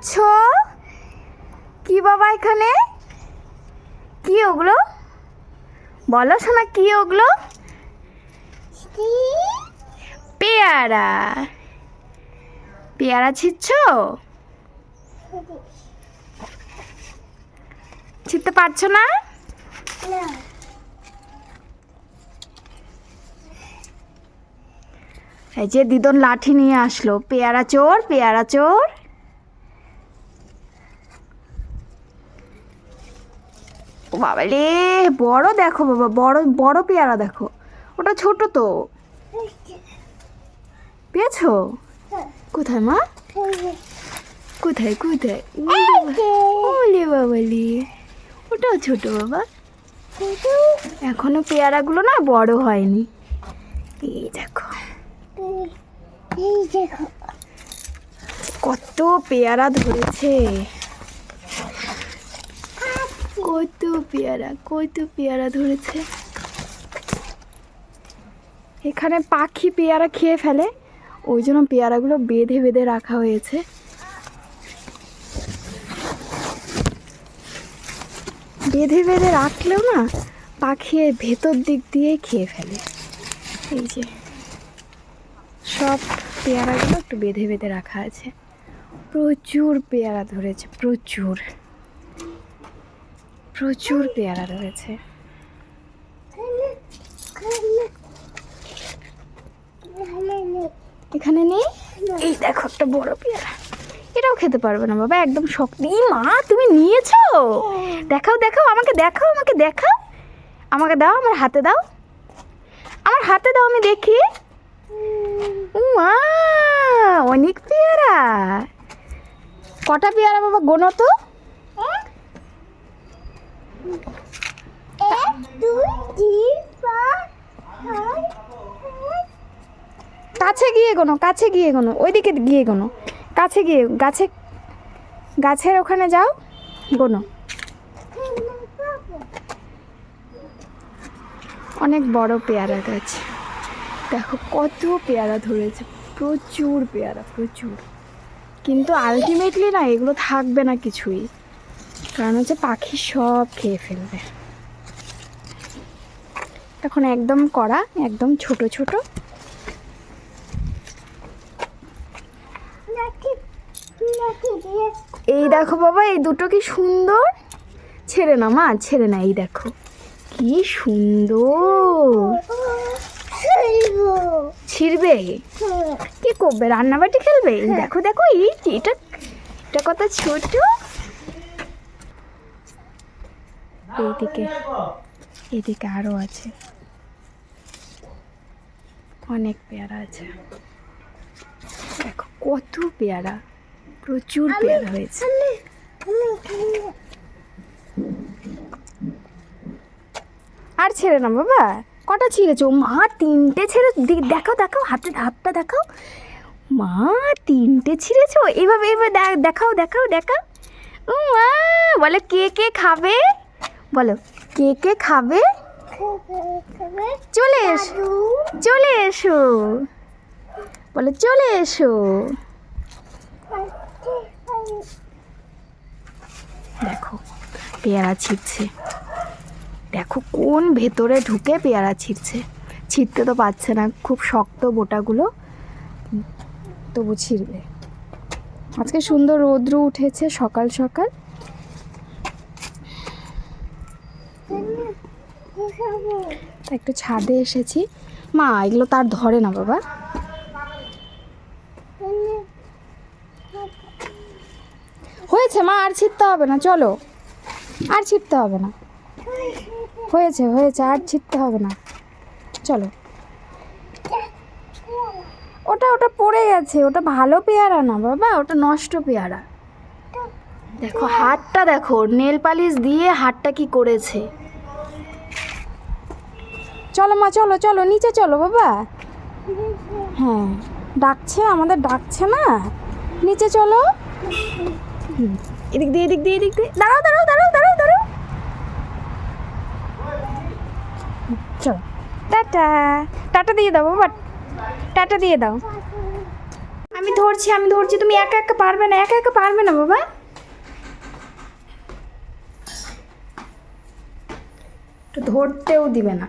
করছ কি বাবা এখানে? কি ওগুলো? বলো শোনা কি ওগুলো? পেয়ারা। পেয়ারা ছিচ্ছ ছিটতে পারছ না। এই যে দিদন লাঠি নিয়ে আসলো। পেয়ারা চোর পেয়ারা চোর। ও বাবা রে, বড় দেখো বাবা, বড় বড় পেয়ারা দেখো। ওটা ছোট তো। পেয়েছ? কোথায় মা? কোথায় কোথায়? বাবালি ওটাও ছোট বাবা। এখনও পেয়ারাগুলো না বড় হয়নি। এই দেখো। কত পেয়ারা ধরেছে। কত পেয়ারা কত পেয়ারা ধরেছে। এখানে পাখি পেয়ারা খেয়ে ফেলে, ওই জন্য পেয়ারাগুলো বেঁধে বেঁধে রাখা হয়েছে। বেঁধে বেঁধে রাখলেও না, পাখি ভেতর দিক দিয়ে খেয়ে ফেলে। এই যে, সব পেয়ারাগুলো একটু বেঁধে বেঁধে রাখা আছে। প্রচুর পেয়ারা ধরেছে, প্রচুর। প্রচুর পেয়ারা রয়েছে। এখানে নেই? এই দেখো একটা বড় পেয়ারা। এটাও খেতে পারবে না বাবা, একদম শক্তি। মা, তুমি নিয়েছো? দেখাও দেখাও, আমাকে দেখাও আমাকে দেখাও। আমাকে দাও, আমার হাতে দাও। আমার হাতে দাও, আমি দেখি। মা অনেক পেয়ারা। কটা পেয়ারা বাবা, গোনো তো? কাছে গিয়ে গোনো কাছে গিয়ে গোনো ওইদিকে গিয়ে গোনো কাছে গিয়ে, গাছে, গাছের ওখানে যাও গোনো অনেক বড় পেয়ারা গাছ। দেখো কত পেয়ারা ধরেছে, প্রচুর পেয়ারা, প্রচুর। কিন্তু আলটিমেটলি না, এগুলো থাকবে না কিছুই। কারণ হচ্ছে পাখি সব খেয়ে ফেলবে। এখন একদম কড়া একদম ছোট ছোট। এই দেখো বাবা এই দুটো কি সুন্দর? ছেড়ে না মা ছেড়ে না এই দেখো। কি সুন্দর। ছিড়বে? কি করবে? রান্নাবাটি খেলবে? এই দেখো দেখো এই এটা এটা কত ছোট। এইদিকে এইদিকে আরও আছে। অনেক পেয়ারা আছে। দেখো কত পেয়ারা প্রচুর পেয়ারা হয়েছে। আর ছেড়ে না বাবা কটা ছিঁড়েছো? মা তিনটে ছেড়ে দেখাও দেখাও হাতে হাতটা দেখাও। মা তিনটে ছিঁড়েছো? এভাবে এভাবে দে- দেখাও দেখাও দেখাও। ও মা বলো কে কে খাবে? বলো, কে কে খাবে? চলে এসো চলে এসো। বলো, চলে এসো। দেখো, পেয়ারা ছিঁড়ছে। দেখো, কোন ভেতরে ঢুকে পেয়ারা ছিঁড়ছে। ছিঁড়তে তো পারছে না, খুব শক্ত বোটাগুলো। তবু ছিঁড়বে। আজকে সুন্দর রৌদ্র উঠেছে সকাল সকাল। তা একটু ছাদে এসেছি। মা, এগুলো তার ধরে না বাবা। হয়েছে মা, আর ছিঁড়তে হবে না, চলো। আর ছিঁড়তে হবে না। হয়েছে হয়েছে, আর ছিঁড়তে হবে না। চলো। ওটা ওটা পড়ে গেছে, ওটা ভালো পেয়ারা না বাবা, ওটা নষ্ট পেয়ারা। দেখো, হাতটা দেখো, নেল পালিশ দিয়ে হাতটা কি করেছে। চলো মা, চলো চলো, নিচে চলো বাবা। হ্যাঁ ডাকছে, আমাদের ডাকছে না। নিচে চলো। এদিক দিয়ে এদিক দিয়ে এদিক দিয়ে। দাঁড়াও দাঁড়াও দাঁড়াও দাঁড়াও দাঁড়াও। চলো। টাটা। টাটা দিয়ে দাও বাবা। টাটা দিয়ে দাও। আমি ধরছি আমি ধরছি। তুমি একা একা পারবে না, একা একা পারবে না বাবা। একটু ধরতেও দিবে না।